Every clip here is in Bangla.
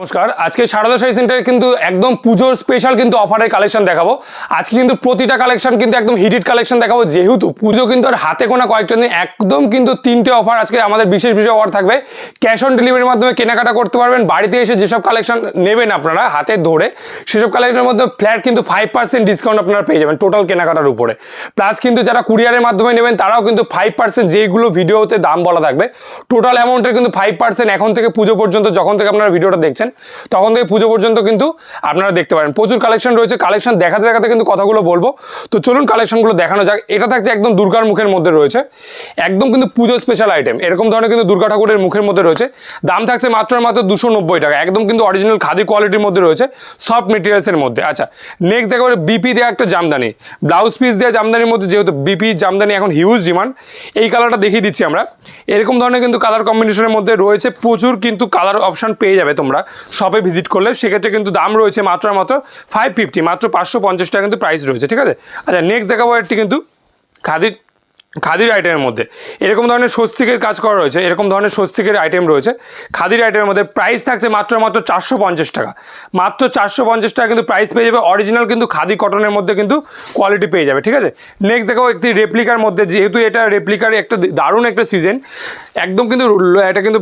নমস্কার। আজকে সারদা শাড়ি সেন্টারে কিন্তু একদম পুজোর স্পেশাল কিন্তু অফারের কালেকশন দেখাবো। আজকে কিন্তু প্রতিটা কালেকশন কিন্তু একদম হিটেড কালেকশন দেখাবো। যেহেতু পুজো কিন্তু আর হাতে কোনা কয়েকটা দিন একদম কিন্তু তিনটে অফার আজকে আমাদের বিশেষ বিশেষ অফার থাকবে। ক্যাশ অন ডেলিভারির মাধ্যমে কেনাকাটা করতে পারবেন। বাড়িতে এসে যেসব কালেকশন নেবেন আপনারা হাতে ধরে, সেসব কালেকশনের মধ্যে ফ্ল্যাট কিন্তু ফাইভ পার্সেন্ট ডিসকাউন্ট আপনারা পেয়ে যাবেন টোটাল কেনাকাটার উপরে। প্লাস কিন্তু যারা কুরিয়ারের মাধ্যমে নেবেন, তারাও কিন্তু ফাইভ পার্সেন্ট যেইগুলো ভিডিওতে দাম বলা থাকবে টোটাল অ্যামাউন্টের কিন্তু ফাইভ পার্সেন্ট এখন থেকে পুজো পর্যন্ত, যখন থেকে আপনারা ভিডিওটা দেখছেন তখন থেকে পুজো পর্যন্ত কিন্তু আপনারা দেখতে পারেন। প্রচুর কালেকশন রয়েছে। কালেকশন দেখাতে দেখাতে কিন্তু কথাগুলো বলব। তো চলুন কালেকশনগুলো দেখানো যাক। এটা থাকছে একদম দুর্গার মুখের মধ্যে রয়েছে। একদম কিন্তু পুজো স্পেশাল আইটেম এরকম ধরনের কিন্তু দুর্গা ঠাকুরের মুখের মধ্যে রয়েছে। দাম থাকছে মাত্র মাত্র দুশো নব্বই টাকা। একদম কিন্তু অরিজিনাল খাদি কোয়ালিটির মধ্যে রয়েছে। সফট মেটেরিয়ালসের মধ্যে। আচ্ছা নেক্সট দেখা যাবে বিপি দেওয়া একটা জামদানি। ব্লাউজ পিস দেওয়া জামদানির মধ্যে যেহেতু বিপি জামদানি এখন হিউজ ডিমান্ড এই কালারটা দেখিয়ে দিচ্ছি আমরা। এরকম ধরনের কিন্তু কালার কম্বিনেশনের মধ্যে রয়েছে। প্রচুর কিন্তু কালার অপশন পেয়ে যাবে তোমরা। শপে ভিজিট করলে সেক্ষেত্রে কিন্তু দাম রয়েছে মাত্র মাত্র ফাইভ ফিফটি মাত্র পাঁচশো পঞ্চাশ টাকা কিন্তু প্রাইস রয়েছে, ঠিক আছে? আচ্ছা নেক্সট দেখাবো একটি কিন্তু খাদির খাদির আইটেমের মধ্যে। এরকম ধরনের স্বস্তিকের কাজ করা রয়েছে, এরকম ধরনের স্বস্তিকের আইটেম রয়েছে। খাদির আইটেমের মধ্যে প্রাইস থাকছে মাত্র মাত্র চারশো পঞ্চাশ টাকা। মাত্র চারশো পঞ্চাশ টাকা কিন্তু প্রাইস পেয়ে যাবে অরিজিনাল কিন্তু খাদি কটনের মধ্যে কিন্তু কোয়ালিটি পেয়ে যাবে, ঠিক আছে? নেক্সট দেখো একটি রেপ্লিকার মধ্যে, যেহেতু এটা রেপ্লিকার একটা দারুণ একটা সিজন একদম কিন্তু এটা কিন্তু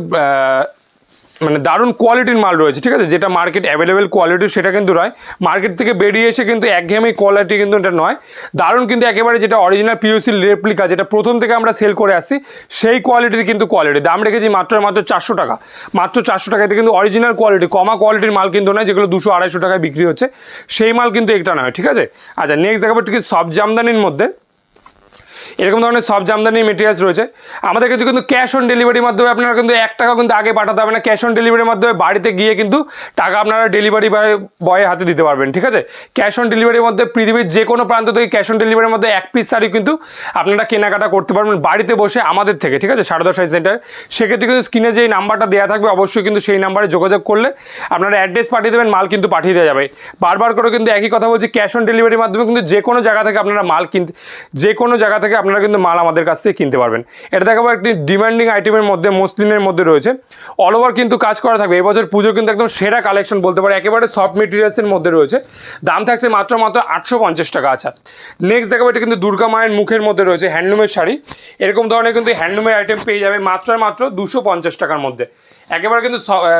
মানে দারুণ কোয়ালিটির মাল রয়েছে, ঠিক আছে? যেটা মার্কেট অ্যাভেলেবেল কোয়ালিটি সেটা কিন্তু নয়। মার্কেট থেকে বেরিয়ে এসে কিন্তু একঘেয়েমি কোয়ালিটি কিন্তু এটা নয়। দারুণ কিন্তু একেবারে যেটা অরিজিনাল পিউসি রেপ্লিকা যেটা প্রথম থেকে আমরা সেল করে আসছি, সেই কোয়ালিটির কিন্তু কোয়ালিটি দাম রেখেছি মাত্র মাত্র চারশো টাকা। মাত্র চারশো টাকাতে কিন্তু অরিজিনাল কোয়ালিটি কমা কোয়ালিটির মাল কিন্তু নয়, যেগুলো দুশো আড়াইশো টাকায় বিক্রি হচ্ছে। সেই মাল কিন্তু একটা নয়, ঠিক আছে? আচ্ছা নেক্সট দেখাবো ঠিক সব জামদানির মধ্যে। এরকম ধরনের সব জামদানি মেটেরিয়ালস রয়েছে। আমাদের কাছে কিন্তু ক্যাশ অন ডেলিভারির মাধ্যমে আপনারা কিন্তু এক টাকা কিন্তু আগে পাঠাতে হবে না। ক্যাশ অন ডেলিভারির মাধ্যমে বাড়িতে গিয়ে কিন্তু টাকা আপনারা ডেলিভারি বয়ের হাতে দিতে পারবেন, ঠিক আছে? ক্যাশ অন ডেলিভারির মধ্যে পৃথিবীর যে কোনো প্রান্ত থেকে ক্যাশ অন ডেলিভারির মধ্যে এক পিস শাড়ি কিন্তু আপনারা কেনাকাটা করতে পারবেন বাড়িতে বসে আমাদের থেকে, ঠিক আছে? সারদা সাই সেন্টার সেক্ষেত্রে কিন্তু স্ক্রিনে যে নাম্বারটা দেওয়া থাকবে, অবশ্যই কিন্তু সেই নাম্বারে যোগাযোগ করলে আপনারা অ্যাড্রেস পাঠিয়ে দেবেন, মাল কিন্তু পাঠিয়ে দেওয়া যাবে। বারবার করে কিন্তু একই কথা বলছি ক্যাশ অন ডেলিভারির মাধ্যমে কিন্তু যে কোনো জায়গা থেকে আপনারা মাল কিনতে যে কোনো জায়গা থেকে আপনারা কিন্তু মাল আমাদের কাছ থেকে কিনতে পারবেন। এটা দেখাবো একটি ডিমান্ডিং আইটেমের মধ্যে মসলিনের মধ্যে রয়েছে। অল ওভার কিন্তু কাজ করা থাকবে। এবছর পুজো কিন্তু একদম সেরা কালেকশন বলতে পারে, একেবারে সফট মেটেরিয়ালসের মধ্যে রয়েছে। দাম থাকছে মাত্র মাত্র আটশো পঞ্চাশ টাকা আচ্ছা। নেক্সট দেখাবো এটা কিন্তু দুর্গা মায়ের মুখের মধ্যে রয়েছে হ্যান্ডলুমের শাড়ি। এরকম ধরনের কিন্তু হ্যান্ডলুমের আইটেম পেয়ে যাবে মাত্র মাত্র দুশো পঞ্চাশ টাকার মধ্যে। একেবারে কিন্তু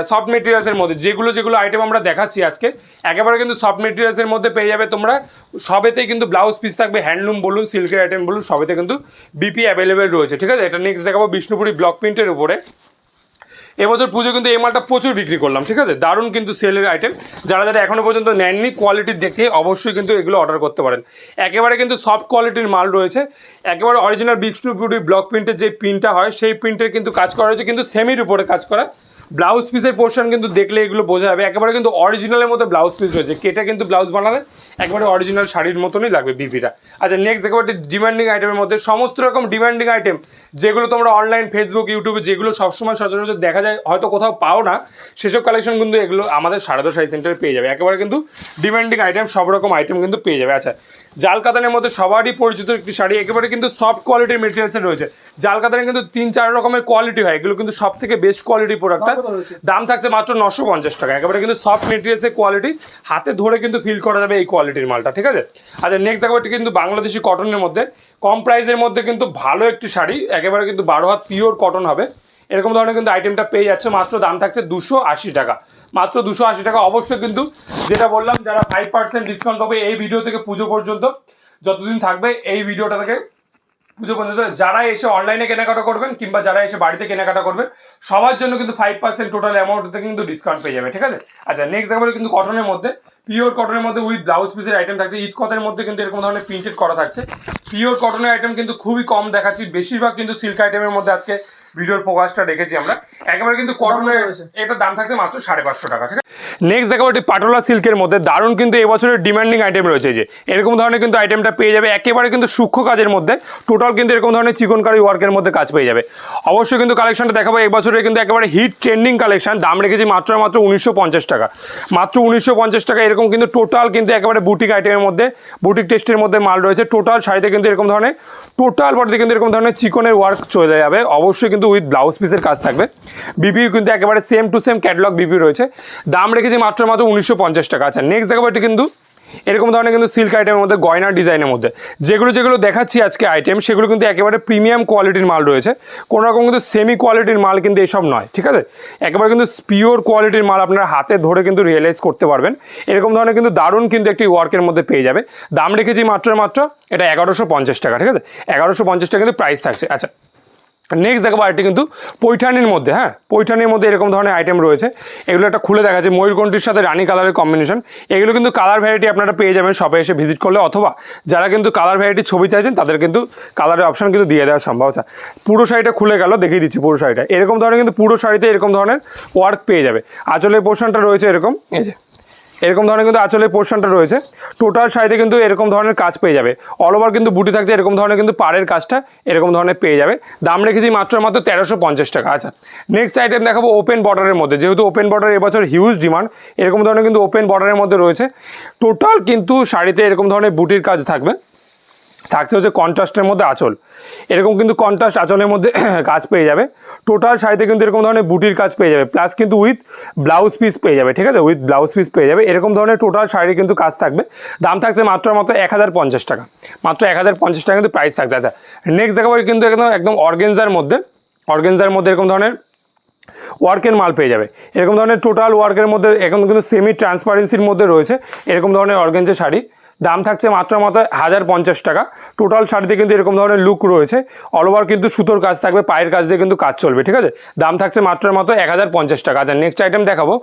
সফট মেটেরিয়ালসের মধ্যে, যেগুলো যেগুলো আইটেম আমরা দেখাচ্ছি আজকে, একেবারে কিন্তু সফট মেটেরিয়ালসের মধ্যে পেয়ে যাবে তোমরা। সবেতেই কিন্তু ব্লাউজ পিস থাকবে হ্যান্ডলুম বলুন সিল্কের আইটেম বলুন, সবেতে কিন্তু বিপি অ্যাভেলেবেল রয়েছে, ঠিক আছে? এটা নেক্সট দেখাবো বিষ্ণুপুরি ব্লক প্রিন্টের উপরে। এবছর পুজো কিন্তু এই মালটা প্রচুর বিক্রি করলাম, ঠিক আছে? দারুণ কিন্তু সেলের আইটেম যারা যারা এখনও পর্যন্ত নেননি কোয়ালিটির দেখে অবশ্যই কিন্তু এগুলো অর্ডার করতে পারেন। একেবারে কিন্তু সব কোয়ালিটির মাল রয়েছে। একেবারে অরিজিনাল বিষ্ণুপুরি ব্লক প্রিন্টের যে প্রিন্টটা হয়, সেই প্রিন্টের কিন্তু কাজ করা হয়েছে, কিন্তু সেমির উপরে কাজ করা। ব্লাউজ পিসের পোর্শন কিন্তু দেখলে এগুলো বোঝা যাবে। একেবারে কিন্তু অরিজিনালের মতো ব্লাউজ পিস রয়েছে। কেটে কিন্তু ব্লাউজ বানালে একেবারে অরিজিনাল শাড়ির মতনই লাগবে বিপিটা আচ্ছা নেক্সট দেখো একটি ডিমান্ডিং আইটেমের মধ্যে। সমস্ত রকম ডিমান্ডিং আইটেম যেগুলো তোমরা অনলাইন ফেসবুক ইউটিউবে যেগুলো সবসময় সচরাচর দেখা যায়, হয়তো কোথাও পাও না, সেসব কালেকশন কিন্তু এগুলো আমাদের সারদা শাড়ি সেন্টারে পেয়ে যাবে। একেবারে কিন্তু ডিমান্ডিং আইটেম সব রকম আইটেম কিন্তু পেয়ে যাবে। আচ্ছা জাল কাতানের মধ্যে সবারই পরিচিত একটি শাড়ি একেবারে কিন্তু সফট কোয়ালিটির মেটেরিয়ালসের রয়েছে। জাল কাতানে কিন্তু তিন চার রকমের কোয়ালিটি হয়। এগুলো কিন্তু সব থেকে বেস্ট কোয়ালিটি প্রোডাক্টটা দাম থাকছে মাত্র নশো পঞ্চাশ টাকা। একেবারে কিন্তু সফট মেটেরিয়ালসের কোয়ালিটি হাতে ধরে কিন্তু ফিল করা যাবে এই কোয়ালিটির মালটা ঠিক আছে? আচ্ছা নেক্সট দেখো এটি কিন্তু বাংলাদেশি কটনের মধ্যে। কম প্রাইসের মধ্যে কিন্তু ভালো একটি শাড়ি। একেবারে কিন্তু বারো হাত পিওর কটন হবে। এরকম ধরনের কিন্তু আইটেমটা পেয়ে যাচ্ছে। মাত্র দাম থাকছে দুশো আশি টাকা। মাত্র দুশো আশি টাকা। অবশ্যই কিন্তু যেটা বললাম, যারা ফাইভ পার্সেন্ট ডিসকাউন্ট পাবে এই ভিডিও থেকে পুজো পর্যন্ত, যতদিন থাকবে এই ভিডিওটা থেকে পুজো পর্যন্ত। যারা এসে অনলাইনে কেনাকাটা করবেন কিংবা যারা এসে বাড়িতে কেনাকাটা করবেন, সবার জন্য কিন্তু ফাইভ পার্সেন্ট টোটাল অ্যামাউন্ট থেকে কিন্তু ডিসকাউন্ট পেয়ে যাবে, ঠিক আছে? আচ্ছা নেক্সট দেখাবো কিন্তু কটনের মধ্যে। পিওর কটনের মধ্যে উইথ ব্লাউজ পিসের আইটেম থাকছে। ঈদ কটের মধ্যে কিন্তু এরকম ধরনের প্রিন্টেড করা থাকছে। পিওর কটনের আইটেম কিন্তু খুবই কম দেখাচ্ছি। বেশিরভাগ কিন্তু সিল্ক আইটেমের মধ্যে আজকে ভিডিওর ফোকাসটা রেখেছি আমরা। একেবারে কিন্তু কটনের এটার দাম থাকছে মাত্র সাড়ে পাঁচশো টাকা ঠিক আছে? নেক্সট দেখাবো এটি পাটোলা সিল্কের মধ্যে। দারুণ কিন্তু এবছরের ডিমান্ডিং আইটেম রয়েছে যে। এরকম ধরনের কিন্তু আইটেমটা পেয়ে যাবে। একেবারে কিন্তু সূক্ষ্ম কাজের মধ্যে। টোটাল কিন্তু এরকম ধরনের চিকনকারি ওয়ার্কের মধ্যে কাজ পেয়ে যাবে। অবশ্যই কিন্তু কালেকশনটা দেখাবো। এবছরের কিন্তু একেবারে হিট ট্রেন্ডিং কালেকশন দাম রেখেছি মাত্র মাত্র উনিশশো পঞ্চাশ টাকা। মাত্র উনিশশো পঞ্চাশ টাকা এরকম কিন্তু টোটাল কিন্তু একেবারে বুটিক আইটেমের মধ্যে বুটিক টেস্টের মধ্যে মাল রয়েছে। টোটাল শাড়িতে কিন্তু এরকম ধরনের টোটাল বডিতে কিন্তু এরকম ধরনের চিকনের ওয়ার্ক চলে যাবে। অবশ্যই কিন্তু উইথ ব্লাউজ পিসের কাজ থাকবে। বিপি কিন্তু একেবারে same to same catalogue BP রয়েছে। দাম রেখেছি মাত্র মাত্র উনিশশো পঞ্চাশ টাকা। আচ্ছা নেক্সট দেখাবো এটা কিন্তু এরকম ধরনের কিন্তু সিল্ক আইটেমের মধ্যে, গয়নার ডিজাইনের মধ্যে। যেগুলো যেগুলো দেখাচ্ছি আজকে আইটেম সেগুলো কিন্তু একেবারে প্রিমিয়াম কোয়ালিটির মাল রয়েছে। কোনো রকম কিন্তু সেমি কোয়ালিটির মাল কিন্তু এসব নয়, ঠিক আছে? একেবারে কিন্তু পিওর কোয়ালিটির মাল আপনারা হাতে ধরে কিন্তু রিয়েলাইজ করতে পারবেন। এরকম ধরনের কিন্তু দারুণ কিন্তু একটি ওয়ার্কের মধ্যে পেয়ে যাবে। দাম রেখেছি মাত্র মাত্র, এটা এগারোশো পঞ্চাশ টাকা, ঠিক আছে? এগারোশো পঞ্চাশ টাকা কিন্তু প্রাইস থাকছে। আচ্ছা নেক্সট দেখাবো আরেকটি কিন্তু পৈঠানির মধ্যে হ্যাঁ? পৈঠানির মধ্যে এরকম ধরনের আইটেম রয়েছে। এগুলো একটা খুলে দেখা যায় ময়ূরকণ্ঠীর সাথে রানী কালারের কম্বিনেশন এগুলো কিন্তু কালার ভ্যারাইটি আপনারা পেয়ে যাবেন শপে এসে ভিজিট করলে, অথবা যারা কিন্তু কালার ভ্যারাইটি ছবি চাইছেন, তাদের কিন্তু কালারের অপশান কিন্তু দিয়ে দেওয়া সম্ভব আছে। পুরো শাড়িটা খুলে গেল, দেখিয়ে দিচ্ছি পুরো শাড়িটা। এরকম ধরনের কিন্তু পুরো শাড়িতে এরকম ধরনের ওয়ার্ক পেয়ে যাবে। আঁচলের পোর্শনটা রয়েছে এরকম, এই যে। এরকম ধরনের কিন্তু আঁচলের পোর্শনটা রয়েছে। টোটাল শাড়িতে কিন্তু এরকম ধরনের কাজ পেয়ে যাবে। অল ওভার কিন্তু বুটি থাকছে, এরকম ধরনের কিন্তু পাড়ের কাজটা এরকম ধরনের পেয়ে যাবে। দাম রেখেছি মাত্র মাত্র তেরোশো পঞ্চাশ টাকা। আচ্ছা নেক্সট আইটেম দেখাবো ওপেন বর্ডারের মধ্যে। যেহেতু ওপেন বর্ডার এবছর হিউজ ডিমান্ড এরকম ধরনের কিন্তু ওপেন বর্ডারের মধ্যে রয়েছে। টোটাল কিন্তু শাড়িতে এরকম ধরনের বুটির কাজ থাকবে। থাকছে হচ্ছে কন্ট্রাস্টের মধ্যে আঁচল। এরকম কিন্তু কন্ট্রাস্ট আঁচলের মধ্যে কাজ পেয়ে যাবে। টোটাল শাড়িতে কিন্তু এরকম ধরনের বুটির কাজ পেয়ে যাবে। প্লাস কিন্তু উইথ ব্লাউজ পিস পেয়ে যাবে, ঠিক আছে? উইথ ব্লাউজ পিস পেয়ে যাবে। এরকম ধরনের টোটাল শাড়ি কিন্তু কাজ থাকবে। দাম থাকছে মাত্র মাত্র এক হাজার পঞ্চাশ টাকা। মাত্র এক হাজার পঞ্চাশ টাকা কিন্তু প্রাইস থাকছে। আচ্ছা নেক্সট দেখাবো কিন্তু একদম একদম অর্গেনজার মধ্যে। অর্গেনজার মধ্যে এরকম ধরনের ওয়ার্কের মাল পেয়ে যাবে। এরকম ধরনের টোটাল ওয়ার্কের মধ্যে এখন কিন্তু সেমি ট্রান্সপারেন্সির মধ্যে রয়েছে। এরকম ধরনের অর্গেঞ্জের শাড়ি। দাম থাকছে মাত্র মাত্র হাজার পঞ্চাশ টাকা। টোটাল শাড়িতে কিন্তু এরকম ধরনের লুক রয়েছে। অল ওভার কিন্তু সুতোর কাজ থাকবে, পায়ের কাজ দিয়ে কিন্তু কাজ চলবে, ঠিক আছে? দাম থাকছে মাত্র মাত্র এক হাজার পঞ্চাশ টাকা। আচ্ছা নেক্সট আইটেম দেখাবো।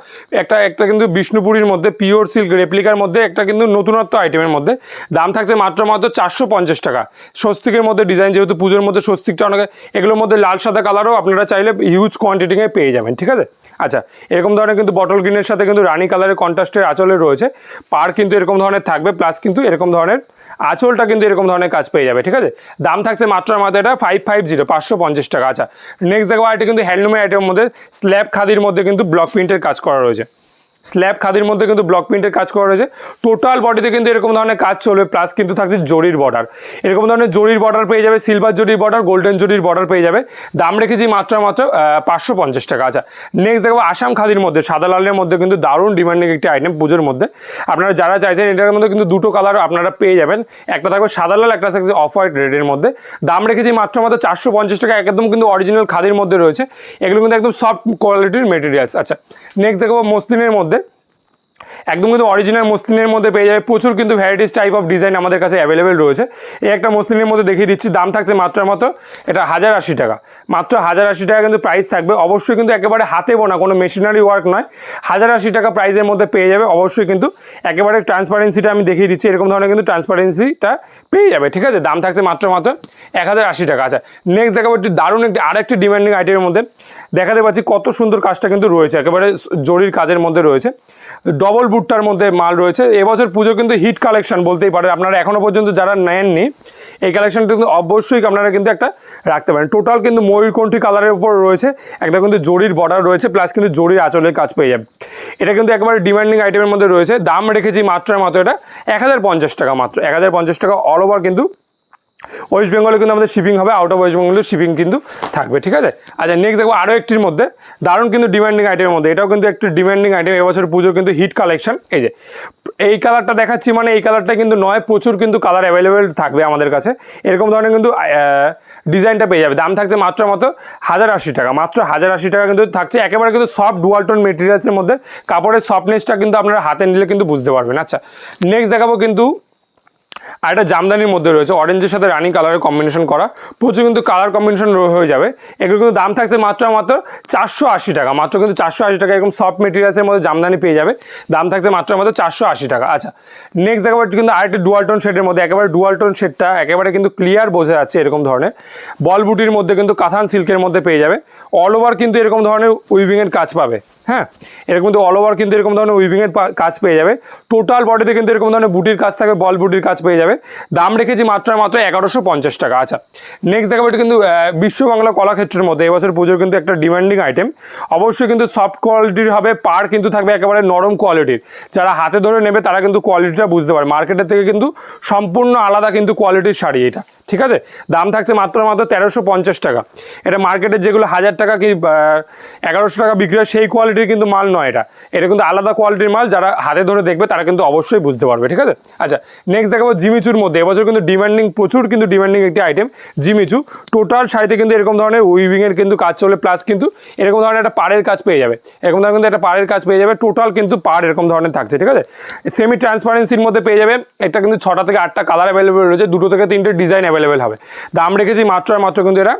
একটা একটা কিন্তু বিষ্ণুপুরীর মধ্যে পিওর সিল্ক রেপ্লিকার মধ্যে একটা কিন্তু নতুনত্ব আইটেমের মধ্যে। দাম থাকছে মাত্র মাত্র চারশো পঞ্চাশ টাকা। স্বস্তিকের মধ্যে ডিজাইন যেহেতু পুজোর মধ্যে স্বস্তিকটা অনেকে, এগুলোর মধ্যে লাল, সাদা কালারও আপনারা চাইলে হিউজ কোয়ান্টিটিতে পেয়ে যাবেন, ঠিক আছে? আচ্ছা এরকম ধরনের কিন্তু বটল গ্রিনের সাথে কিন্তু রানী কালারের কন্ট্রাস্টের আচলে রয়েছে। পার কিন্তু এরকম ধরনের থাকবে প্লাস কিন্তু এরকম ধরনের, আঁচলটা কিন্তু এরকম ধরনের কাজ পেয়ে যাবে, ঠিক আছে? দাম থাকছে মাত্র আমাদের এটা ফাইভ ফাইভ জিরো পাঁচশো পঞ্চাশ টাকা। আচ্ছা নেক্সট দেখো আইটি কিন্তু হ্যান্ডলুমের আইটেমের মধ্যে স্ল্যাব খাদির মধ্যে কিন্তু ব্লক প্রিন্টের কাজ করা রয়েছে। স্ল্যাব খাদির মধ্যে কিন্তু ব্লক প্রিন্টের কাজ করা রয়েছে। টোটাল বডিতে কিন্তু এরকম ধরনের কাজ চলবে প্লাস কিন্তু থাকছে জরির বর্ডার এরকম ধরনের জরির বর্ডার পেয়ে যাবে সিলভার জরির বর্ডার গোল্ডেন জরির বর্ডার পেয়ে যাবে। দাম রেখেছি মাত্র মাত্র পাঁচশো পঞ্চাশ টাকা। আচ্ছা নেক্সট দেখব আসাম খাদির মধ্যে, সাদা লালের মধ্যে কিন্তু দারুণ ডিমান্ডিং একটি আইটেম পুজোর মধ্যে। আপনারা যারা চাইছেন এটার মধ্যে কিন্তু দুটো কালার আপনারা পেয়ে যাবেন। একটা থাকবে সাদা লাল, একটা থাকছে অফ হোয়াইট রেডের মধ্যে। দাম রেখেছি মাত্র মাত্র চারশো পঞ্চাশ টাকা, একদম কিন্তু অরিজিনাল খাদির মধ্যে রয়েছে। এগুলো কিন্তু একদম সফট কোয়ালিটির মেটেরিয়ালস আচ্ছা নেক্সট দেখব মসলিনের মধ্যে। একদম কিন্তু অরিজিনাল মসলিনের মধ্যে পেয়ে যাবে। প্রচুর কিন্তু ভ্যারাইটিস টাইপ অফ ডিজাইন আমাদের কাছে অ্যাভেলেবেল রয়েছে। এই একটা মসলিনের মধ্যে দেখিয়ে দিচ্ছি, দাম থাকছে মাত্র মাত্র, এটা হাজার আশি টাকা। মাত্র হাজার আশি টাকা কিন্তু প্রাইস থাকবে। অবশ্যই কিন্তু একেবারে হাতে বোনা, কোনো মেশিনারি ওয়ার্ক নয়। হাজার আশি টাকা প্রাইসের মধ্যে পেয়ে যাবে। অবশ্যই কিন্তু একেবারে ট্রান্সপারেন্সিটা আমি দেখিয়ে দিচ্ছি। এরকম ধরনের কিন্তু ট্রান্সপারেন্সিটা পেয়ে যাবে। ঠিক আছে? দাম থাকছে মাত্র মাত্র এক হাজার আশি টাকা। আচ্ছা নেক্সট দেখাবো একটি দারুণ একটি আরেকটি ডিমান্ডিং আইটেমের মধ্যে। দেখাতে পাচ্ছি কত সুন্দর কাজটা কিন্তু রয়েছে। একেবারে জরির কাজের মধ্যে রয়েছে। ডবল বুটটার মধ্যে মাল রয়েছে। এবছর পুজো কিন্তু হিট কালেকশন বলতেই পারে আপনারা এখনও পর্যন্ত যারা নেননি, এই কালেকশনটা কিন্তু অবশ্যই আপনারা কিন্তু একটা রাখতে পারেন। টোটাল কিন্তু ময়ূরকণ্ঠী কালারের উপর রয়েছে। একটা কিন্তু জরির বর্ডার রয়েছে প্লাস কিন্তু জরির আঁচলের কাজ পেয়ে যাবে এটা কিন্তু একেবারে ডিমান্ডিং আইটেমের মধ্যে রয়েছে। দাম রেখেছি মাত্র মাত্র এটা এক হাজার পঞ্চাশ টাকা মাত্র। এক হাজার পঞ্চাশ টাকা অল ওভার কিন্তু ওয়েস্ট বেঙ্গলে কিন্তু আমাদের শিপিং হবে আউট অফ ওয়েস্ট বেঙ্গলের শিপিং কিন্তু থাকবে, ঠিক আছে? আচ্ছা নেক্সট দেখব আরও একটির মধ্যে, দারুণ কিন্তু ডিমান্ডিং আইটেমের মধ্যে, এটাও কিন্তু একটু ডিমান্ডিং আইটেম এবছর পুজো কিন্তু হিট কালেকশন এই যে, এই কালারটা দেখাচ্ছি মানে এই কালারটা কিন্তু নয়, প্রচুর কিন্তু কালার অ্যাভেলেবেল থাকবে আমাদের কাছে, এরকম ধরনের কিন্তু ডিজাইনটা পেয়ে যাবে, দাম থাকছে মাত্র মাত্র হাজার আশি টাকা, মাত্র হাজার আশি টাকা কিন্তু থাকছে, একেবারে কিন্তু সফট ডুয়ালটন মেটেরিয়ালসের মধ্যে, কাপড়ের সফটনেসটা কিন্তু আপনারা হাতে নিলে কিন্তু বুঝতে পারবেন আচ্ছা নেক্সট দেখাবো কিন্তু আর একটা জামদানির মধ্যে রয়েছে। অরেঞ্জের সাথে রানি কালারের কম্বিনেশন করা। প্রচুর কিন্তু কালার কম্বিনেশন হয়ে যাবে। এগুলো কিন্তু দাম থাকছে মাত্র মাত্র চারশো আশি টাকা। মাত্র কিন্তু চারশো আশি টাকা এরকম সফট মেটেরিয়ালসের মধ্যে জামদানি পেয়ে যাবে। দাম থাকছে মাত্র মাত্র চারশো আশি টাকা। আচ্ছা নেক্সট একেবারে কিন্তু আরেকটা ডুয়ালটন শেডের মধ্যে। একেবারে ডুয়ালটন শেডটা একেবারে কিন্তু ক্লিয়ার বোঝা যাচ্ছে এরকম ধরনের। বল বুটির মধ্যে কিন্তু কাথান সিল্কের মধ্যে পেয়ে যাবে। অল ওভার কিন্তু এরকম ধরনের উইভিংয়ের কাজ পাবে। হ্যাঁ এরকম কিন্তু অল ওভার কিন্তু এরকম ধরনের উইভিংয়ের কাজ পেয়ে যাবে। টোটাল বডিতে কিন্তু এরকম ধরনের বুটির কাজ থাকবে বল বুটির কাজ পেয়ে পেয়ে যাবে। দাম রেখেছি মাত্র মাত্র এগারোশো পঞ্চাশ টাকা। আচ্ছা নেক্সট দেখাবো এটা কিন্তু বিশ্ব বাংলা কলাক্ষেত্রের মধ্যে। এবছর পুজোর কিন্তু একটা ডিমান্ডিং আইটেম অবশ্যই কিন্তু সফট কোয়ালিটির হবে পার কিন্তু থাকবে একেবারে নরম কোয়ালিটির যারা হাতে ধরে নেবে, তারা কিন্তু কোয়ালিটিটা বুঝতে পারে। মার্কেটের থেকে কিন্তু সম্পূর্ণ আলাদা কিন্তু কোয়ালিটির শাড়ি এটা। ঠিক আছে? দাম থাকছে মাত্র মাত্র তেরোশো পঞ্চাশ টাকা। এটা মার্কেটে যেগুলো হাজার টাকা কি এগারোশো টাকা বিক্রি হয়, সেই কোয়ালিটির কিন্তু মাল নয় এটা। এটা কিন্তু আলাদা কোয়ালিটির মাল, যারা হাতে ধরে দেখবে, তারা কিন্তু অবশ্যই বুঝতে পারবে। ঠিক আছে? আচ্ছা নেক্সট দেখাবো জিমিচুর মধ্যে। এবছর কিন্তু ডিমান্ডিং প্রচুর কিন্তু ডিমান্ডিং একটি আইটেম জিমিচু। টোটাল শাড়িতে কিন্তু এরকম ধরনের উইভিংয়ের কিন্তু কাজ চলে প্লাস কিন্তু এরকম ধরনের একটা পাড়ের কাজ পেয়ে যাবে। এরকম ধরনের কিন্তু একটা পাড়ের কাজ পেয়ে যাবে টোটাল কিন্তু পাড় এরকম ধরনের থাকছে, ঠিক আছে? সেমি ট্রান্সপারেন্সির মধ্যে পেয়ে যাবে এটা কিন্তু ছটা থেকে আটটা কালার অ্যাভেলেবেল রয়েছে, দুটো থেকে তিনটে ডিজাইন অ্যাভেলেবেল হবে। দাম রেখেছি মাত্র আর মাত্র কিন্তু এটা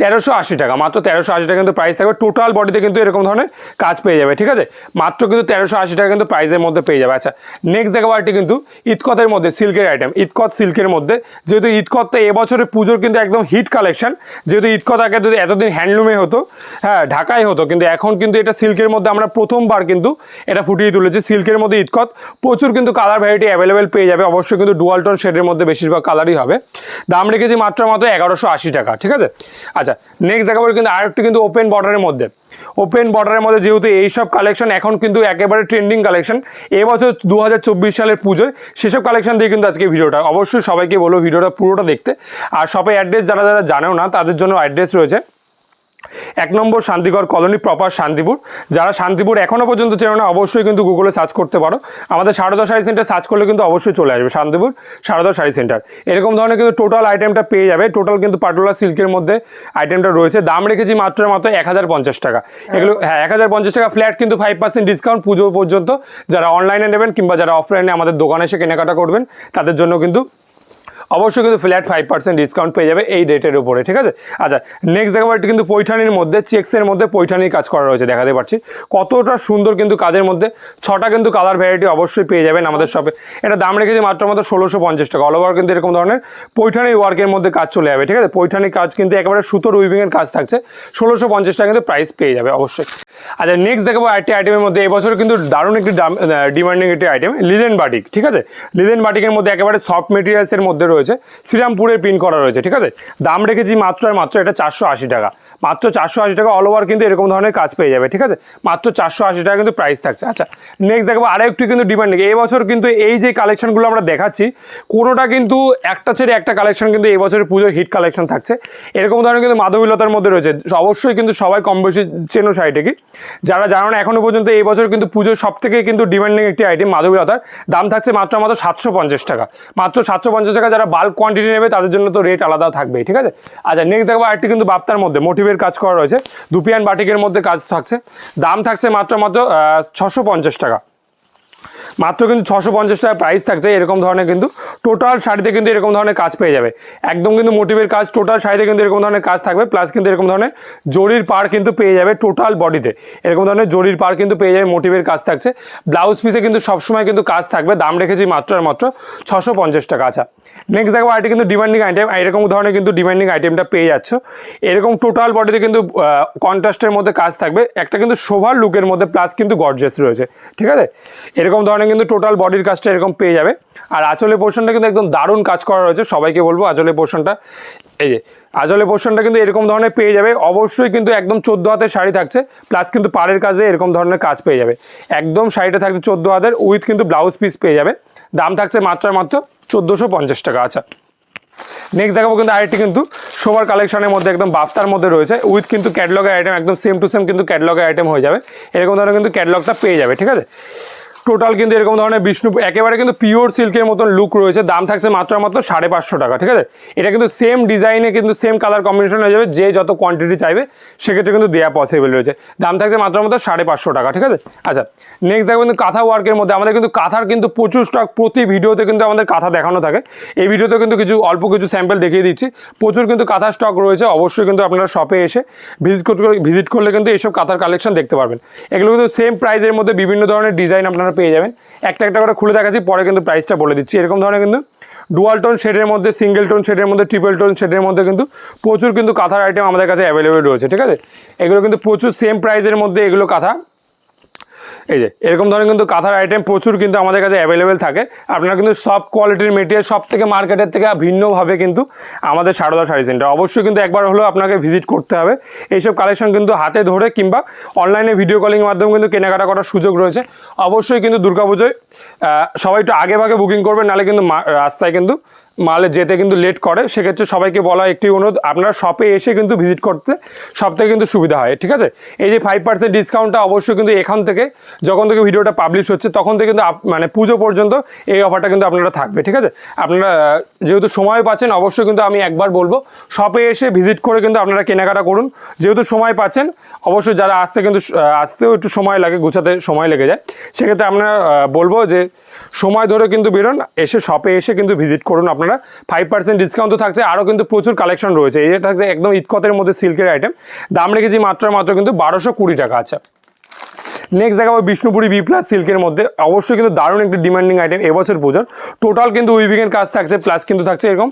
তেরোশো আশি টাকা। মাত্র তেরোশো আশি টাকা কিন্তু প্রাইস থাকবে। টোটাল বডিতে কিন্তু এরকম ধরনের কাজ পেয়ে যাবে, ঠিক আছে? মাত্র কিন্তু তেরোশো আশি টাকা কিন্তু প্রাইসের মধ্যে পেয়ে যাবে। আচ্ছা নেক্সট দেখাবো আরেকটি কিন্তু ইতকতের মধ্যে সিল্কের আইটেম ইতকত সিল্কের মধ্যে, যেহেতু ইতকতটা এবছরের পুজোর কিন্তু একদম হিট কালেকশন যেহেতু ইতকত আগে যদি এতদিন হ্যান্ডলুমে হতো হ্যাঁ ঢাকায় হতো, কিন্তু এখন কিন্তু এটা সিল্কের মধ্যে আমরা প্রথমবার কিন্তু এটা ফুটিয়ে তুলেছি। সিল্কের মধ্যে ইতকত, প্রচুর কিন্তু কালার ভ্যারাইটি অ্যাভেলেবেল পেয়ে যাবে। অবশ্যই কিন্তু ডুয়াল টোন শেডের মধ্যে বেশিরভাগ কালারই হবে। দাম রেখেছি মাত্র মাত্র এগারোশো আশি টাকা, ঠিক আছে? আচ্ছা নেক্সট দেখা দেখাবো কিন্তু আরেকটি কিন্তু ওপেন বর্ডারের মধ্যে। ওপেন বর্ডারের মধ্যে যেহেতু এইসব কালেকশন এখন কিন্তু একেবারে ট্রেন্ডিং কালেকশন এবছর দু হাজার চব্বিশ সালের পুজোয় সেসব কালেকশন দিয়ে কিন্তু আজকে ভিডিওটা। অবশ্যই সবাইকে বলব ভিডিওটা পুরোটা দেখতে। আর সবাই অ্যাড্রেস যারা যারা জানেও না, তাদের জন্য অ্যাড্রেস রয়েছে। এক নম্বর শান্তিগড় কলোনি প্রপার শান্তিপুর। যারা শান্তিপুর এখনও পর্যন্ত চেনো না, অবশ্যই কিন্তু গুগলে সার্চ করতে পারো। আমাদের সারদা শাড়ি সেন্টার সার্চ করলে কিন্তু অবশ্যই চলে আসবে শান্তিপুর সারদা শাড়ি সেন্টার। এরকম ধরনের কিন্তু টোটাল আইটেমটা পেয়ে যাবে। টোটাল কিন্তু পাটোলা সিল্কের মধ্যে আইটেমটা রয়েছে। দাম রেখেছি মাত্র মাত্র এক হাজার পঞ্চাশ টাকা। এগুলো হ্যাঁ এক হাজার পঞ্চাশ টাকা ফ্ল্যাট কিন্তু ফাইভ পার্সেন্ট ডিসকাউন্ট পুজো পর্যন্ত। যারা অনলাইনে নেবেন কিংবা যারা অফলাইনে আমাদের দোকানে এসে কেনাকাটা করবেন, তাদের জন্য কিন্তু অবশ্যই কিন্তু ফ্ল্যাট ফাইভ পার্সেন্ট ডিসকাউন্ট পেয়ে যাবে এই রেটের উপরে, ঠিক আছে? আচ্ছা নেক্সট দেখাবো একটু কিন্তু পৈঠানির মধ্যে চেক্সের মধ্যে পৈঠানির কাজ করা রয়েছে, দেখাতে পারছি। কতটা সুন্দর কিন্তু কাজের মধ্যে, ছটা কিন্তু কালার ভ্যারাইটি অবশ্যই পেয়ে যাবেন আমাদের শপে এটা দাম রেখেছি মাত্র মাত্র ষোলোশো পঞ্চাশ টাকা অল ওভার কিন্তু এরকম ধরনের পৈঠানির ওয়ার্কের মধ্যে কাজ চলে যাবে, ঠিক আছে? পৈঠানির কাজ কিন্তু একেবারে সুতোর উইভিংয়ের কাজ থাকছে, ষোলোশো পঞ্চাশ টাকা কিন্তু প্রাইস পেয়ে যাবে অবশ্যই। আচ্ছা নেক্সট দেখাবো আরেকটি আইটেমের মধ্যে এবছর কিন্তু দারুণ একটি ডিমান্ডিং একটি আইটেম লিলেন বাটিক ঠিক আছে? লিলেন বাটিকের মধ্যে একেবারে সফট মেটেরিয়ালসের মধ্যে রয়েছে। শ্রীরামপুরের প্রিন্ট করা রয়েছে, ঠিক আছে? দাম রেখেছি মাত্র আর মাত্র এটা চারশো আশি টাকা। মাত্র চারশো আশি টাকা অল ওভার কিন্তু এরকম ধরনের কাজ পেয়ে যাবে, ঠিক আছে? মাত্র চারশো আশি টাকা কিন্তু প্রাইস থাকছে। আচ্ছা নেক্সট দেখব আরও একটু কিন্তু ডিমান্ডিং এই বছর কিন্তু এই যে কালেকশনগুলো আমরা দেখাচ্ছি, কোনোটা কিন্তু একটা ছেড়ে একটা কালেকশন কিন্তু এই বছরের পুজোর হিট কালেকশন থাকছে। এরকম ধরনের কিন্তু মাধবীলতার মধ্যে রয়েছে। অবশ্যই কিন্তু সবাই কম বেশি চেনো শাড়িটাকে যারা জানো না এখনও পর্যন্ত এই বছর কিন্তু পুজোর সব থেকে কিন্তু ডিমান্ডিং একটি আইটেম মাধবীলতার। দাম থাকছে মাত্র মাত্র সাতশো পঞ্চাশ টাকা। মাত্র সাতশো পঞ্চাশ টাকা যারা বাল্ক কোয়ান্টিটি নেবে, তাদের জন্য তো রেট আলাদা থাকবেই, ঠিক আছে? আচ্ছা নেক্সট দেখব আরেকটি কিন্তু বাপ্তার মধ্যে মোটিভের কাজ করা রয়েছে। দুপিয়ান বাটিকের মধ্যে কাজ থাকছে। দাম থাকছে মাত্র মাত্র ছশো টাকা। মাত্র কিন্তু ছশো পঞ্চাশ টাকা প্রাইস থাকছে। এরকম ধরনের কিন্তু টোটাল শাড়িতে কিন্তু এরকম ধরনের কাজ পেয়ে যাবে। একদম কিন্তু মোটিভের কাজ টোটাল শাড়িতে কিন্তু এরকম ধরনের কাজ থাকবে প্লাস কিন্তু এরকম ধরনের জরির পার কিন্তু পেয়ে যাবে টোটাল বডিতে এরকম ধরনের জরির পার কিন্তু পেয়ে যাবে, মোটিভের কাজ থাকছে। ব্লাউজ পিসে কিন্তু সবসময় কিন্তু কাজ থাকবে, দাম রেখেছি মাত্র আর মাত্র ছশো পঞ্চাশ টাকা। আচ্ছা নেক্সট দেখো আইটি কিন্তু ডিমান্ডিং আইটেম এরকম ধরনের কিন্তু ডিমান্ডিং আইটেমটা পেয়ে যাচ্ছ। এরকম টোটাল বডিতে কিন্তু কন্ট্রাস্টের মধ্যে কাজ থাকবে, একটা কিন্তু শোভার লুকের মধ্যে প্লাস কিন্তু গর্জেস রয়েছে, ঠিক আছে? এরকম ধরনের কিন্তু টোটাল বডির কাজটা এরকম পেয়ে যাবে। আর আঁচলের পোর্শনটা কিন্তু একদম দারুণ কাজ করা রয়েছে। সবাইকে বলব আঁচলের পোর্শনটা। এই যে আঁচলের পোর্শনটা কিন্তু এরকম ধরনের পেয়ে যাবে। অবশ্যই কিন্তু একদম চোদ্দ হাতের শাড়ি থাকছে। প্লাস কিন্তু পাড়ের কাজে এরকম ধরনের কাজ পেয়ে যাবে। একদম শাড়িটা থাকছে চোদ্দ হাতের উইথ কিন্তু ব্লাউজ পিস পেয়ে যাবে। দাম থাকছে মাত্র মাত্র চোদ্দোশো পঞ্চাশ টাকা। আচ্ছা। নেক্সট দেখাবো কিন্তু আরেকটি কিন্তু শোভার কালেকশনের মধ্যে একদম বাফতার মধ্যে রয়েছে। উইথ কিন্তু ক্যাটলগের আইটেম একদম সেম টু সেম কিন্তু ক্যাটলগের আইটেম হয়ে যাবে। এরকম ধরনের কিন্তু ক্যাটলগটা পেয়ে যাবে, ঠিক আছে? টোটাল কিন্তু এরকম ধরনের বিষ্ণু একেবারে কিন্তু পিওর সিল্কের মতন লুক রয়েছে। দাম থাকছে মাত্র মাত্র সাড়ে পাঁচশো টাকা, ঠিক আছে? এটা কিন্তু সেম ডিজাইনে কিন্তু সেম কালার কম্বিনেশন হয়ে যাবে, যে যত কোয়ান্টিটি চাইবে, সেক্ষেত্রে কিন্তু দেওয়া পসিবল রয়েছে। দাম থাকছে মাত্র মাত্র সাড়ে পাঁচশো টাকা, ঠিক আছে? আচ্ছা নেক্সট দেখো কিন্তু কাঁথা ওয়ার্কের মধ্যে আমাদের কিন্তু কাঁথার কিন্তু প্রচুর স্টক প্রতি ভিডিওতে কিন্তু আমাদের কাঁথা দেখানো থাকে। এই ভিডিওতে কিন্তু কিছু, অল্প কিছু স্যাম্পল দেখিয়ে দিচ্ছি। প্রচুর কিন্তু কাঁথা স্টক রয়েছে, অবশ্যই কিন্তু আপনারা শপে এসে ভিজিট করতে ভিজিট করলে কিন্তু এইসব কাঁথার কালেকশন দেখতে পারবেন। এগুলো কিন্তু সেম প্রাইসের মধ্যে বিভিন্ন ধরনের ডিজাইন আপনারা পেয়ে যাবেন। একটা একটা করে খুলে দেখাচ্ছি, পরে কিন্তু প্রাইসটা বলে দিচ্ছি। এরকম ধরনের কিন্তু ডুয়াল টোন শেডের মধ্যে সিঙ্গেল টোন শেডের মধ্যে ট্রিপল টোন শেডের মধ্যে কিন্তু প্রচুর কিন্তু কাঁথার আইটেম আমাদের কাছে অ্যাভেলেবেল রয়েছে, ঠিক আছে? এগুলো কিন্তু প্রচুর সেম প্রাইসের মধ্যে এগুলো কাঁথা এই যে, এরকম ধরনের কিন্তু কাঁথার আইটেম প্রচুর কিন্তু আমাদের কাছে অ্যাভেলেবেল থাকে। আপনারা কিন্তু সব কোয়ালিটির মেটেরিয়াল সব থেকে মার্কেটের থেকে ভিন্নভাবে কিন্তু আমাদের সারদা শাড়ি সেন্টার অবশ্যই কিন্তু একবার হলেও আপনাকে ভিজিট করতে হবে। এইসব কালেকশন কিন্তু হাতে ধরে কিংবা অনলাইনে ভিডিও কলিংয়ের মাধ্যমে কিন্তু কেনাকাটা করার সুযোগ রয়েছে। অবশ্যই কিন্তু দুর্গাপুজোয় সবাই একটু আগে ভাগে বুকিং করবেন, নাহলে কিন্তু রাস্তায় কিন্তু মালে যেতে কিন্তু লেট করে, সেক্ষেত্রে সবাইকে বলা একটি অনুরোধ, আপনারা শপে এসে কিন্তু ভিজিট করতে সব থেকে কিন্তু সুবিধা হয়, ঠিক আছে? এই যে ফাইভ পার্সেন্ট ডিসকাউন্টটা অবশ্যই কিন্তু এখান থেকে, যখন থেকে ভিডিওটা পাবলিশ হচ্ছে, তখন থেকে কিন্তু মানে পুজো পর্যন্ত এই অফারটা কিন্তু আপনারা থাকবে, ঠিক আছে? আপনারা যেহেতু সময় পাচ্ছেন, অবশ্যই কিন্তু আমি একবার বলব শপে এসে ভিজিট করে কিন্তু আপনারা কেনাকাটা করুন, যেহেতু সময় পাচ্ছেন, অবশ্যই যারা আসতে কিন্তু আসতেও একটু সময় লাগে, গুছাতে সময় লেগে যায়, সেক্ষেত্রে আপনারা বলব যে সময় ধরে কিন্তু বেরোন, এসে শপে এসে কিন্তু ভিজিট করুন আপনারা। ফাইভ পার্সেন্ট ডিসকাউন্ট তো থাকছে, আরও কিন্তু প্রচুর কালেকশন রয়েছে। যে থাকছে একদম ইতকতের মধ্যে সিল্কের আইটেম দাম রেখেছি মাত্র মাত্র কিন্তু বারোশো কুড়ি টাকা আছে। নেক্সট দেখাবো বিষ্ণুপুরি বি প্লাস সিল্কের মধ্যে। অবশ্যই কিন্তু দারুণ একটি ডিমান্ডিং আইটেম এবছর পুজোর। টোটাল কিন্তু উইভিংয়ের কাজ থাকছে প্লাস কিন্তু থাকছে এরকম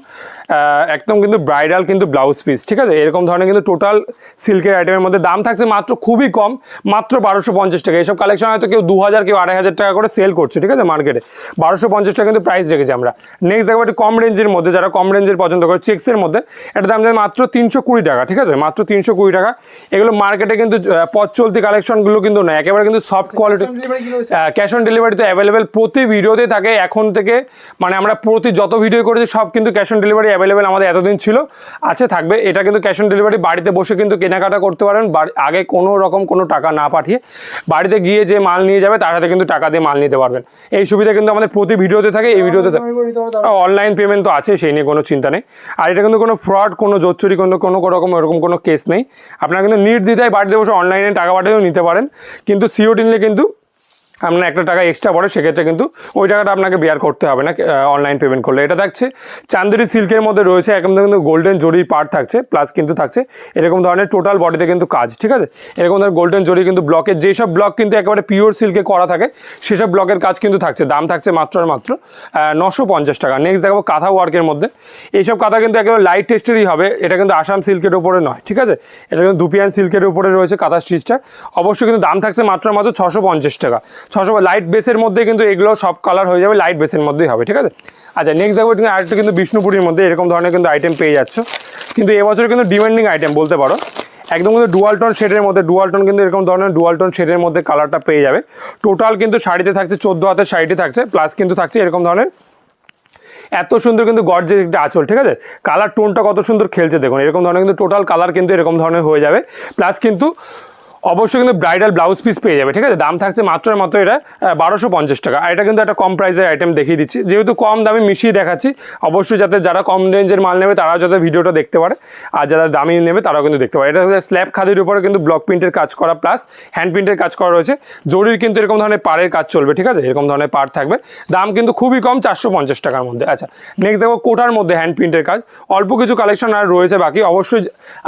একদম কিন্তু ব্রাইডাল কিন্তু ব্লাউজ পিস ঠিক আছে? এরকম ধরনের কিন্তু টোটাল সিল্কের আইটেমের মধ্যে দাম থাকছে মাত্র খুবই কম, মাত্র বারোশো পঞ্চাশ টাকা। এইসব কালেকশন হয়তো কেউ দু হাজার কেউ আড়াই হাজার টাকা করে সেল করছে, ঠিক আছে মার্কেটে বারোশো পঞ্চাশ টাকা কিন্তু প্রাইস রেখেছি আমরা। নেক্সট দেখব একটু কম রেঞ্জের মধ্যে, যারা কম রেঞ্জের পছন্দ করে চেক্সের মধ্যে। এটা দাম যায় মাত্র তিনশো কুড়ি টাকা, ঠিক আছে? মাত্র তিনশো কুড়ি টাকা। এগুলো মার্কেটে কিন্তু পথ চলতি কালেকশনগুলো কিন্তু নয়। একেবারে কিন্তু soft quality cash on delivery তো অ্যাভেলেবেল প্রতি ভিডিওতে থাকে। এখন থেকে মানে আমরা প্রতি যত ভিডিও করেছি সব কিন্তু ক্যাশ অন ডেলিভারি অ্যাভেলেবেল আমাদের এতদিন ছিল। আছে থাকবে। এটা কিন্তু ক্যাশ অন ডেলিভারি বাড়িতে বসে কিন্তু কেনাকাটা করতে পারেন। আগে কোনো রকম কোনো টাকা না পাঠিয়ে বাড়িতে গিয়ে যে মাল নিয়ে যাবে তার হাতে কিন্তু টাকা দিয়ে মাল নিতে পারবেন। এই সুবিধা কিন্তু আমাদের প্রতি ভিডিওতে থাকে। এই ভিডিওতে অনলাইন পেমেন্ট তো আছে সেই নিয়ে কোনো চিন্তা নেই। আর এটা কিন্তু কোনো ফ্রড কোনো জোচ্চুরি কোনো কোনো রকম এরকম কোনো কেস নেই। আপনারা কিন্তু নির্দ্বিধায় বাড়িতে বসে অনলাইনে টাকা পাঠিয়েও নিতে পারেন। কিন্তু সিওটি নিলে কিন্তু আপনার একটা টাকা এক্সট্রা পড়ে, সেক্ষেত্রে কিন্তু ওই টাকাটা আপনাকে বেয়ার করতে হবে না অনলাইন পেমেন্ট করলে। এটা থাকছে চান্দেরি সিল্কের মধ্যে রয়েছে, একদম কিন্তু গোল্ডেন জরি পার্ট থাকছে প্লাস কিন্তু থাকছে এরকম ধরনের টোটাল বডিতে কিন্তু কাজ, ঠিক আছে? এরকম ধরনের গোল্ডেন জরি কিন্তু ব্লকের যেসব ব্লক কিন্তু একেবারে পিওর সিল্কে করা থাকে, সেসব ব্লকের কাজ কিন্তু থাকছে। দাম থাকছে মাত্র আর মাত্র নশো পঞ্চাশ টাকা। নেক্সট দেখাবো কাঁথা ওয়ার্কের মধ্যে। এইসব কাঁথা কিন্তু একেবারে লাইট টেস্টেরই হবে, এটা কিন্তু আসাম সিল্কের উপরে নয়, ঠিক আছে? এটা কিন্তু দুপিয়ান সিল্কের উপরে রয়েছে কাঁথা স্টিচটা অবশ্যই কিন্তু দাম থাকছে মাত্র মাত্র ছশো পঞ্চাশ টাকা। ছশো লাইট বেসের মধ্যে কিন্তু এগুলো সব কালার হয়ে যাবে লাইট বেসের মধ্যেই হবে, ঠিক আছে? আচ্ছা নেক্সট দেখব আরেকটা কিন্তু বিষ্ণুপুরীর মধ্যে এরকম ধরনের কিন্তু আইটেম পেয়ে যাচ্ছ। কিন্তু এবছর কিন্তু ডিমান্ডিং আইটেম বলতে পারো। একদম কিন্তু ডুয়াল টোন শেডের মধ্যে ডুয়াল টোন কিন্তু এরকম ধরনের ডুয়াল টোন শেডের মধ্যে কালারটা পেয়ে যাবে। টোটাল কিন্তু শাড়িতে থাকছে, চোদ্দ হাতের শাড়িতে থাকছে প্লাস কিন্তু থাকছে এরকম ধরনের এত সুন্দর কিন্তু গর্জের একটা আঁচল, ঠিক আছে? কালার টোনটা কত সুন্দর খেলছে দেখুন, এরকম ধরনের কিন্তু টোটাল কালার কিন্তু এরকম ধরনের হয়ে যাবে। প্লাস কিন্তু অবশ্যই কিন্তু ব্রাইডাল ব্লাউজ পিস পেয়ে যাবে, ঠিক আছে? দাম থাকছে মাত্র মাত্র এটা বারোশো পঞ্চাশ টাকা। আর এটা কিন্তু একটা কম প্রাইসের আইটেম দেখিয়ে দিচ্ছি। যেহেতু কম দামে মিশিয়ে দেখাচ্ছি, অবশ্যই যাতে যারা কম রেঞ্জের মাল নেবে, তারাও যাতে ভিডিওটা দেখতে পারে। আর যারা দামি নেবে, তারাও কিন্তু দেখতে পারে। এটা স্ল্যাব খাদির উপরে কিন্তু ব্লক প্রিন্টের কাজ করা প্লাস হ্যান্ড প্রিন্টের কাজ করা রয়েছে। জরির কিন্তু এরকম ধরনের পাড়ের কাজ চলবে, ঠিক আছে? এরকম ধরনের পাড় থাকবে। দাম কিন্তু খুবই কম, চারশো পঞ্চাশ টাকার মধ্যে। আচ্ছা নেক্সট দেখো কোটার মধ্যে হ্যান্ড প্রিন্টের কাজ। অল্প কিছু কালেকশন আর রয়েছে বাকি। অবশ্যই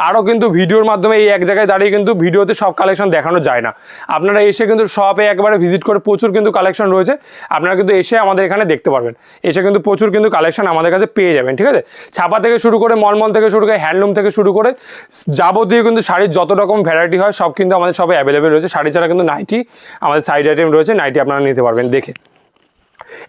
আরও কিন্তু ভিডিওর মাধ্যমে এই এক জায়গায় দাঁড়িয়ে কিন্তু ভিডিওতে সব কালেকশন দেখানো যায় না। আপনারা এসে কিন্তু শপে একবারে ভিজিট করে প্রচুর কিন্তু কালেকশন রয়েছে। আপনারা কিন্তু এসে আমাদের এখানে দেখতে পারবেন। এসে কিন্তু প্রচুর কিন্তু কালেকশন আমাদের কাছে পেয়ে যাবেন, ঠিক আছে? ছাপা থেকে শুরু করে মলমল থেকে শুরু করে হ্যান্ডলুম থেকে শুরু করে, যাবতীয় কিন্তু শাড়ির যত রকম ভ্যারাইটি হয়, সব কিন্তু আমাদের সবে অ্যাভেলেবেল রয়েছে। শাড়ি ছাড়া কিন্তু নাইটি আমাদের সাইড আইটেম রয়েছে। নাইটি আপনারা নিতে পারবেন, দেখে।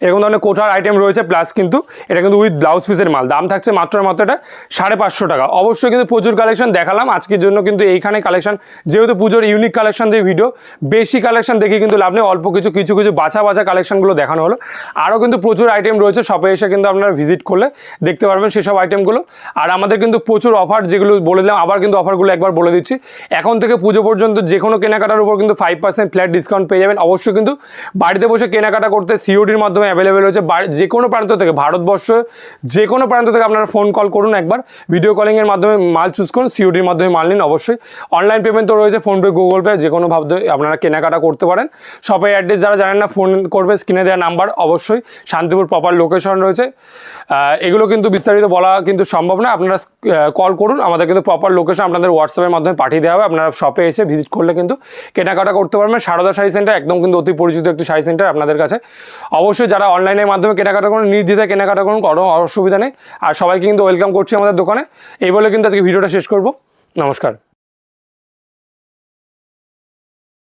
এরকম ধরনের কোঠার আইটেম রয়েছে প্লাস কিন্তু এটা কিন্তু উইথ ব্লাউজ পিসের মাল। দাম থাকছে মাত্র মাত্র এটা সাড়ে পাঁচশো টাকা। অবশ্যই কিন্তু প্রচুর কালেকশন দেখালাম। আজকের জন্য কিন্তু এইখানে কালেকশন যেহেতু পুজোর ইউনিক কালেকশন দিয়ে ভিডিও বেশি কালেকশন দেখে কিন্তু লাভ নেই। অল্প কিছু কিছু কিছু বাছা বাছা কালেকশনগুলো দেখানো হলো। আরও কিন্তু প্রচুর আইটেম রয়েছে শপে এসে কিন্তু আপনারা ভিজিট করলে দেখতে পারবেন সেসব আইটেমগুলো আর আমাদের কিন্তু প্রচুর অফার যেগুলো বলে দিলাম, আবার কিন্তু অফারগুলো একবার বলে দিচ্ছি। এখন থেকে পুজো পর্যন্ত যে কোনো কেনাকাটার উপর কিন্তু ফাইভ পার্সেন্ট ফ্ল্যাট ডিসকাউন্ট পেয়ে যাবেন। অবশ্যই কিন্তু বাড়িতে বসে কেনাকাটা করতে সিওডির মাধ্যমে অ্যাভেলেবেল রয়েছে বাড়ি- যে কোনো প্রান্ত থেকে, ভারতবর্ষ যে কোনো প্রান্ত থেকে আপনারা ফোন কল করুন একবার। ভিডিও কলিংয়ের মাধ্যমে মাল চুজ করুন সিওডির মাধ্যমে মাল নিন অবশ্যই। অনলাইন পেমেন্ট তো রয়েছে ফোনপে গুগল পে যে কোনো ভাবে আপনারা কেনাকাটা করতে পারেন। শপের অ্যাড্রেস যারা জানেন না ফোন করবে স্ক্রিনে দেওয়া নাম্বার অবশ্যই। শান্তিপুর প্রপার লোকেশন রয়েছে। এগুলো কিন্তু বিস্তারিত বলা কিন্তু সম্ভব না। আপনারা কল করুন। আমাদের কিন্তু প্রপার লোকেশন আপনাদের হোয়াটসঅ্যাপের মাধ্যমে পাঠিয়ে দেওয়া হবে। আপনারা শপে এসে ভিজিট করলে কিন্তু কেনাকাটা করতে পারবেন। সারদা শাড়ি সেন্টার একদম কিন্তু অতি পরিচিত একটি শাড়ি সেন্টার আপনাদের কাছে। অবশ্যই যারা অনলাইনের মাধ্যমে কেনাকাটা করুন নির্দ্বিধায় কেনাকাটা করুন, কোনো অসুবিধা নেই। আর সবাইকে কিন্তু ওয়েলকাম করছি আমাদের দোকানে। এই বলে কিন্তু আজকে ভিডিওটা শেষ করব। নমস্কার।